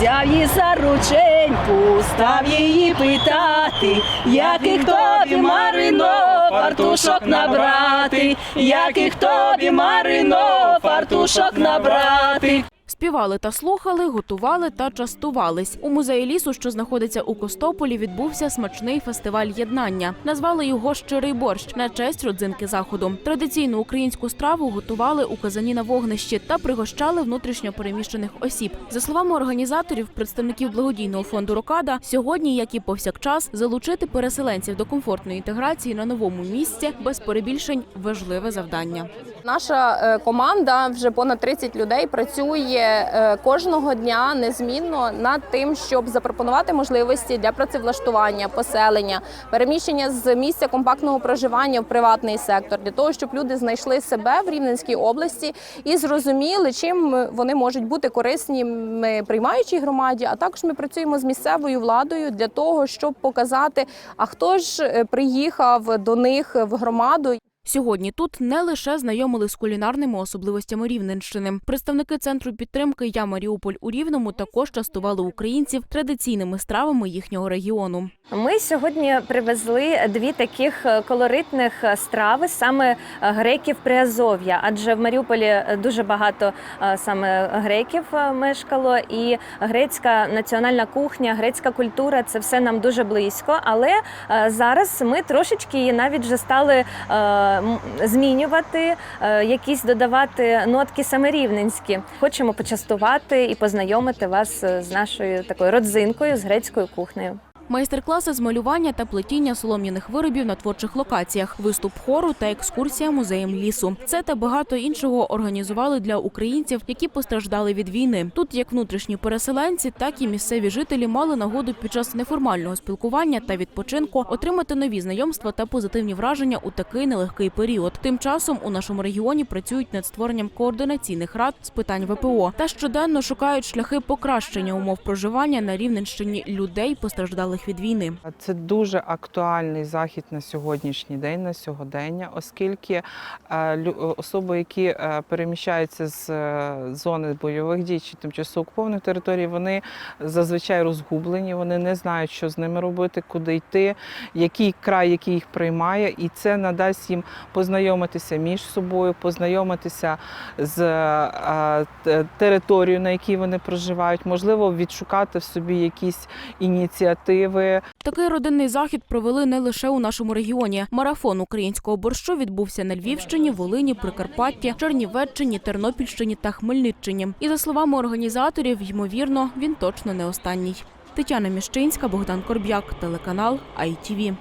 взяв її за рученьку, став її питати, яких тобі Марино фартушок набрати, яких тобі Марино фартушок набрати. Співали та слухали, готували та частувались. У музеї лісу, що знаходиться у Костополі, відбувся смачний фестиваль єднання. Назвали його Щирий борщ на честь родзинки заходу. Традиційну українську страву готували у казані на вогнищі та пригощали внутрішньо переміщених осіб. За словами організаторів, представників благодійного фонду Рокада, сьогодні, як і повсякчас, залучити переселенців до комфортної інтеграції на новому місці без перебільшень важливе завдання. Наша е, команда вже понад 30 людей працює кожного дня незмінно над тим, щоб запропонувати можливості для працевлаштування, поселення, переміщення з місця компактного проживання в приватний сектор, для того, щоб люди знайшли себе в Рівненській області і зрозуміли, чим вони можуть бути корисніми приймаючій громаді. А також ми працюємо з місцевою владою для того, щоб показати, а хто ж е, приїхав до них в громаду. Сьогодні тут не лише знайомили з кулінарними особливостями Рівненщини. Представники центру підтримки Я Маріуполь у Рівному також частували українців традиційними стравами їхнього регіону. Ми сьогодні привезли дві таких е, колоритних е, страви саме е, греків Приазов'я, адже в Маріуполі дуже багато саме греків мешкало, і грецька національна кухня, грецька культура це все нам дуже близько. Але зараз ми трошечки її навіть вже стали змінювати, е, якісь додавати нотки саме рівненські. Хочемо почастувати і познайомити вас е, з нашою такою родзинкою з грецькою кухнею. Майстер-класи з малювання та плетіння солом'яних виробів на творчих локаціях, виступ хору та екскурсія музеєм лісу. Це та багато іншого організували для українців, які постраждали від війни. Тут як внутрішні переселенці, так і місцеві жителі мали нагоду під час неформального спілкування та відпочинку отримати нові знайомства та позитивні враження у такий нелегкий період. Тим часом у нашому регіоні працюють над створенням координаційних рад з питань ВПО та щоденно шукають шляхи покращення умов проживання на Рівненщині людей, постраждалих від війни. Це дуже актуальний захід на сьогоднішній день, на сьогодення, оскільки е, особи, які е, переміщаються з е, зони бойових дій чи тимчасово окупованих територій, вони зазвичай розгублені, вони не знають, що з ними робити, куди йти, який край, який їх приймає, і це надасть їм познайомитися між собою, познайомитися з е, територією, на якій вони проживають, можливо, відшукати в собі якісь ініціативи. Такий родинний захід провели не лише у нашому регіоні. Марафон українського борщу відбувся на Львівщині, Волині, Прикарпатті, Чернівеччині, Тернопільщині та Хмельниччині. І за словами організаторів, ймовірно, він точно не останній. Тетяна Міщинська, Богдан Корб'як, телеканал ITV.